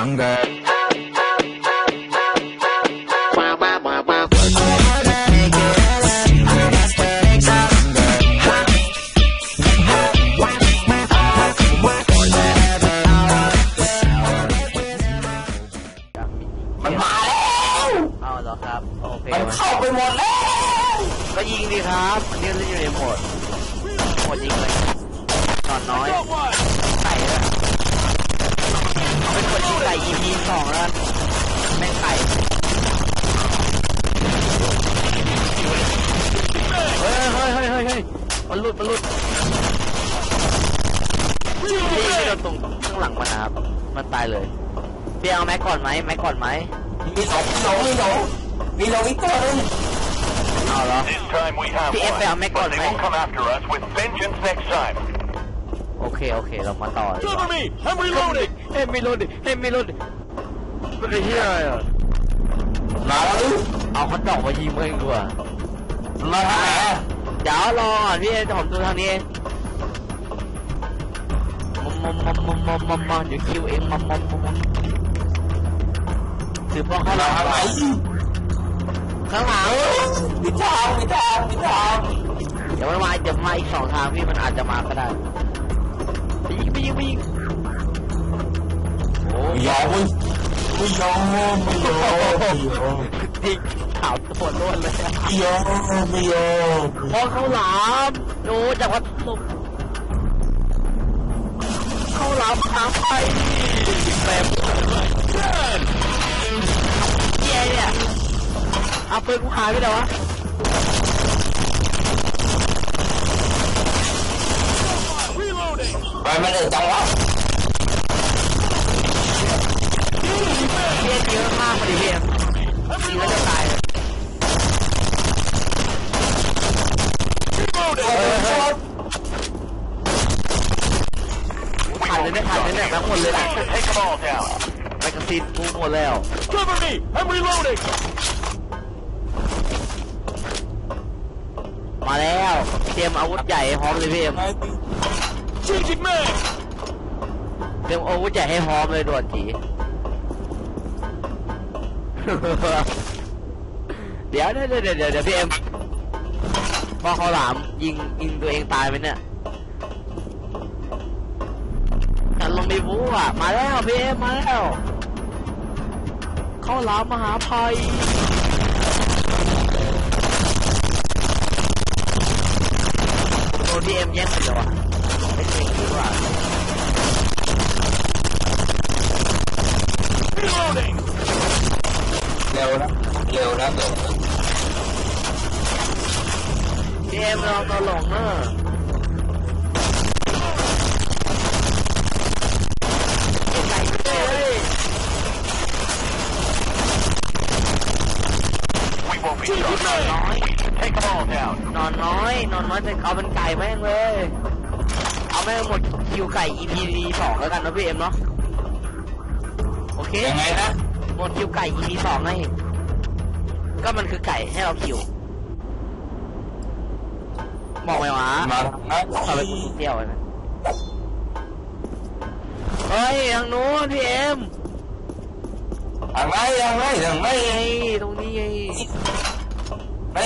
jungle. มันมาแล้วเอาเหรอครับโอเคมันเข้าไปหมดแล้ว ก็ยิงดีครับอันนี้เราอยู่ในโหมดโหมดยิงเลยนอนน้อยไก่เลย เอาเป็นคนยิงไก่ EP สองแล้วกันแม่งไก่เฮ้ยเฮ้ยเฮ้ยเฮ้ยเฮ้ยมันหลุดมันหลุดพี่ไม่โดนตรงข้างหลังมันนะครับมันตายเลยเปียเอาแม็กก่อนไหมแม็กก่อนไหมมีสองมีสองมีสองมีสองอีกตัวหนึงเอาเหรอ This time we have The one, FBI make but one, they man. will come after us with vengeance เค โอเค เรามาต่อดีกว่า Cover me! I'm reloading! เฮ้ยไม่รุดเฮ้ยไม่รุดมันเป็นที่อะไรอะมาแล้วลูกเอาคอนดอกมายิงเองดีกว่ามาทางไหนอะเดี๋ยวรอก่อนพี่เอ็นผมดูทางนี้เองมอมมอมมอมมอมมอมมอมเดี๋ยวคิวเองมอมมอมมอมมอมคือพอเขามาเราทางไหนข้างหลังเอ้ยมีทางมีทางมีทางเดี๋ยวมันมาเดี๋ยวมาอีกสองทางพี่มันอาจจะมาก็ได้ ไปยิงไปยิงไปยิงโอ้ไม่ยอมเว้ยไม่ยอมไม่ยอมไม่ยอมยิงขาวตัวโล้วนเลยอะไม่ยอมไม่ยอมพอเขาวหลามโอ้จากวัดสุมเขาวหลามหางไปแบบเย้เนี่ยเอาปืนกูหายไปไหนวะ ไป มันเดือดจังวะเพี้ยนเยอะมากเลยเพี้ยนยิงแล้วจะตายเลยผ่านเลยเนี่ยผ่านเลยเนี่ยทั้งหมดเลยนะ Take them all down. แมกกาซีนกูหมดแล้ว Cover me! I'm reloading! มาแล้ว เตรียมอาวุธใหญ่ให้พร้อมเลยพี่เอ็ม Changing mag! เตรียมอาวุธใหญ่ให้พร้อมเลยด่วนจี เดี๋ยวเดี๋ยวเดี๋ยวเดี๋ยวเดี๋ยวพี่เอ็มพอเขาหลามยิงยิงตัวเองตายไหมเนี่ยกันลงในบู๊อะ มาแล้วพี่เอ็มมาแล้ว เข้าหลามมหาภัยโดนพี่เอ็มแย่งไปแล้วอะ ไม่เก่งดีกว่า Reloading! เร็วนะเร็วนะเร็วนะพี่ แต่เอาเป็นไก่แม่งเลยเอาแม่งหมดคิวไก่ EP สองแล้วกันนะพี่เอ็มเนาะโอเคยังไงนะหมดคิวไก่ EP สองไงก็มันคือไก่ให้เราคิวบอกไหมวะมาทางไหนเอาไปกินเที่ยวนะเฮ้ยทางนู้นพี่เอ็มทางไหนทางไหนทางไหนนี่ไงตรงนี้ไงไหน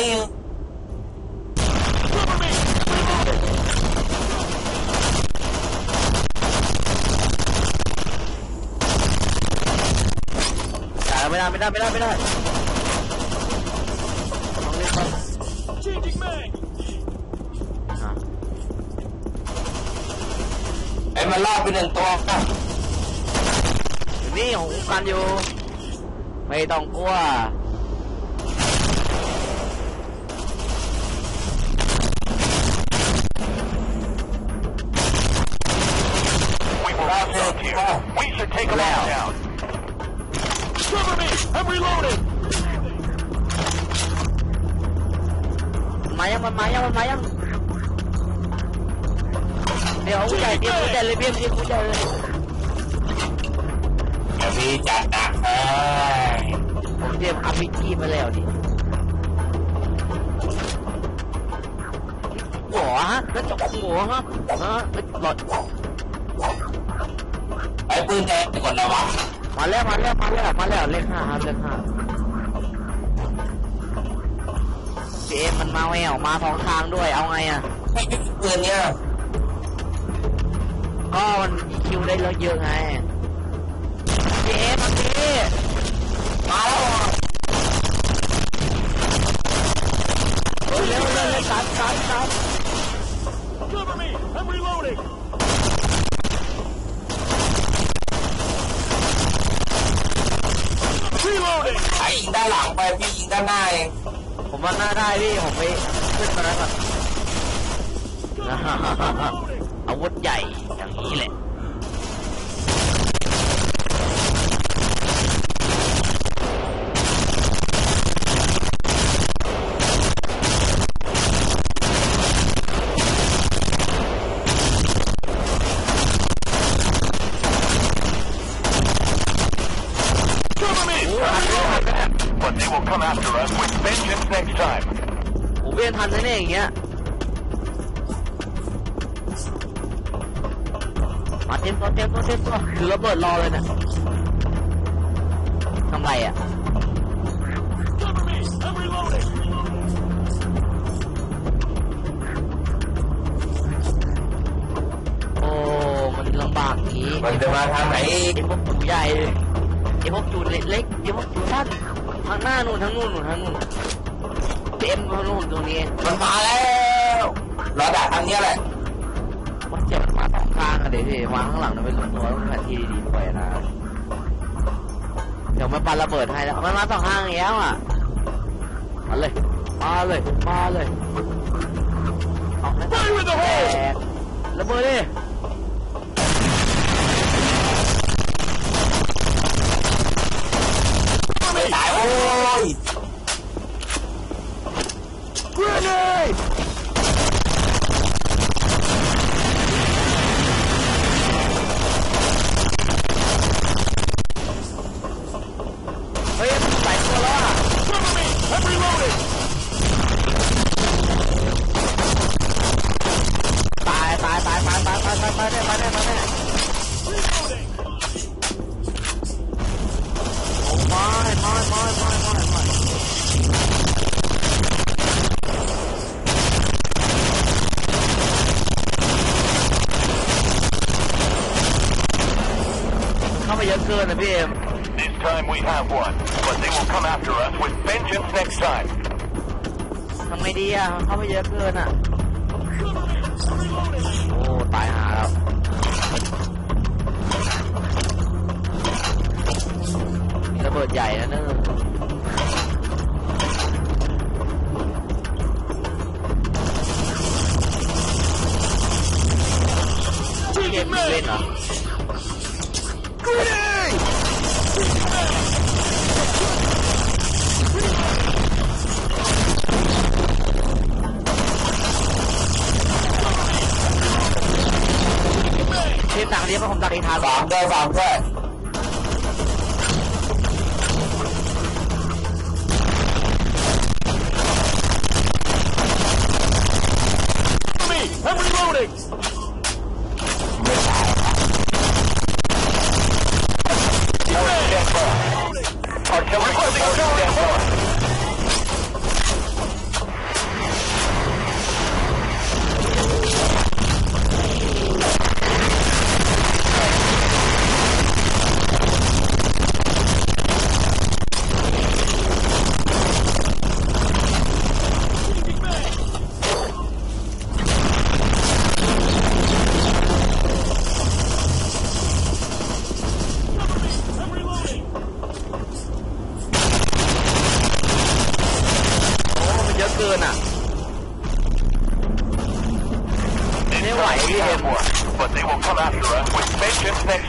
จ่าย ไม่ได้ไม่ได้ไม่ได้ไม่ได้ต้องเล่นก่อน Changing mag! อะไอ้มันลากไปหนึ่งตัวอะอยู่นี่ของกูกันอยู่ ไม่ต้องกลัว We will not I'm reloading! มายังมันมายังมันมายังเดี๋ยวผู้ใหญ่เตรียมผู้ใหญ่เลยเตรียมเตรียมผู้ใหญ่เลยเดี๋ยวพี่จัดหนักให้ผมเตรียมอาร์พีจีมาแล้วดิหัวฮะกระจกหัวฮะฮะหลอดไอ้ปืนแดงก่อนนะวะ มาแล้วมาแล้วมาแล้วมาแล้วเลขห้าครับเลขห้าเจมมันมาแววมาสองทางด้วยเอาไงอะไม่ยึดปืนเนี่ยก็มันมีคิวได้เยอะเยอะไงเจมมันดีมาแล้วเร็วเร็วเร็วเร็วตัดตัดตัด Cover me! I'm reloading! Reloading! ไอ้ยิงด้านหลังไปพี่ยิงด้านหน้าเองผมว่าน่าได้พี่ผมไปขึ้นมาแล้วก่อน อาวุธใหญ่อย่างนี้แหละ Cover me! I'm reloading! But they will come after us with vengeance next time. ผมเวียนทันแน่ๆอย่างเงี้ยมาเต็มตัวเต็มตัวเต็มตัวคือระเบิดรอเลยเนี่ยทำไรอะ Cover me! I'm reloading! โอ้มันลำบากอย่างนี้มันจะมาทางไหนอีกไอ้พวกจูใหญ่ไอ้พวกจูเล็กๆไอ้พวกจูสั้น ทางหน้านู่นทางนู่นนู่นทางนู่นเต็มทางนู่นตรงนี้มันมาแล้วรอดักทางเนี้ยแหละมันเจ็บมาสองข้างอะเดี๋ยวพี่วางข้างหลังนะเป็นตัวต้องแผนที่ดีๆด้วยนะเดี๋ยวมันปาระเบิดให้แล้วมันมาสองข้างอีกแล้วอะมาเลยมาเลยมาเลยเอาแล้ว Fire with the แต hole! กระเบิดดิ Grenade! เข้าไปเยอะเกินนะพี่เอ็ม This time we have one, but they will come after us with vengeance next time. ทำไงดีอะเข้าไปเยอะเกินอะ โอ้ ตายหาแล้ว มีระเบิดใหญ่นะเนอะเกมมีเล่นเหรอ ต่างเรีบเพราะผมตัดองทัน สามด้วยสามด้วย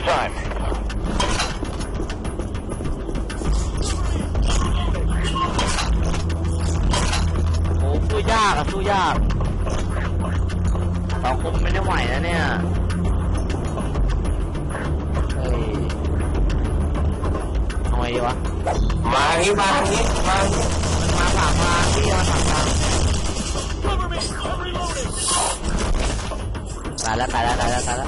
time. Ủa, xui da là xui da. Tao không bên nước ngoài nữa nè. Ê. Không ai quá. Mà đi, mà đi, mà đi. Mà thả mà đi, mà thả mà. Tài lắm, tài lắm, tài lắm, tài lắm.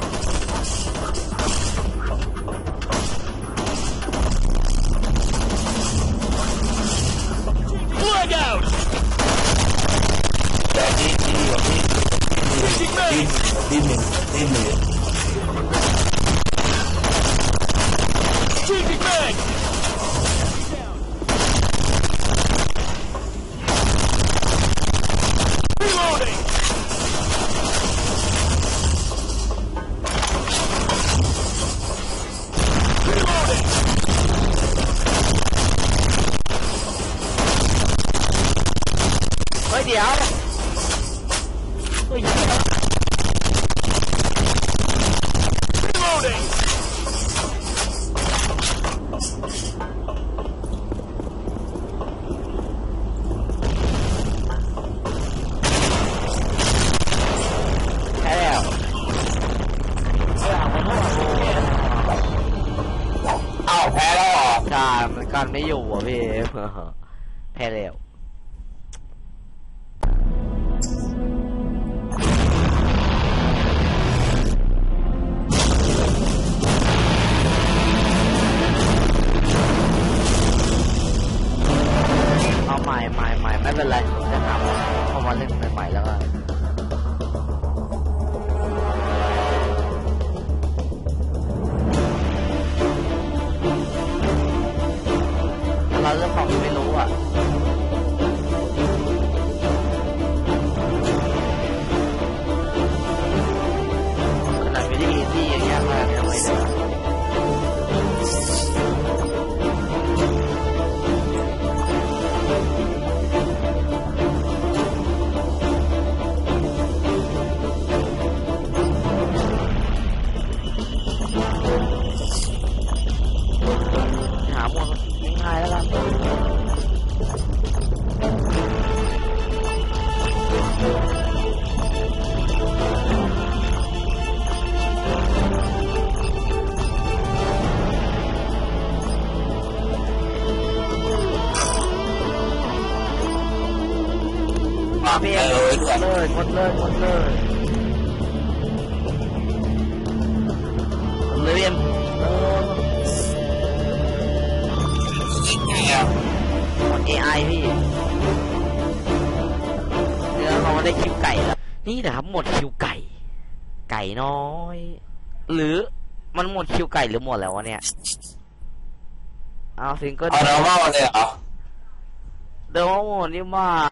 dime, dime. การไม่อยู่อะพี่แพ้แล้ว ได้คิวไก่แล้วนี่นะครับ หมดคิวไก่ ไก่น้อย หรือมันหมดคิวไก่หรือหมดแล้ววะเนี่ยเอาซิงเกิลเอาเราว่ามาเลยเหรอ เดี๋ยวหมดนี่มา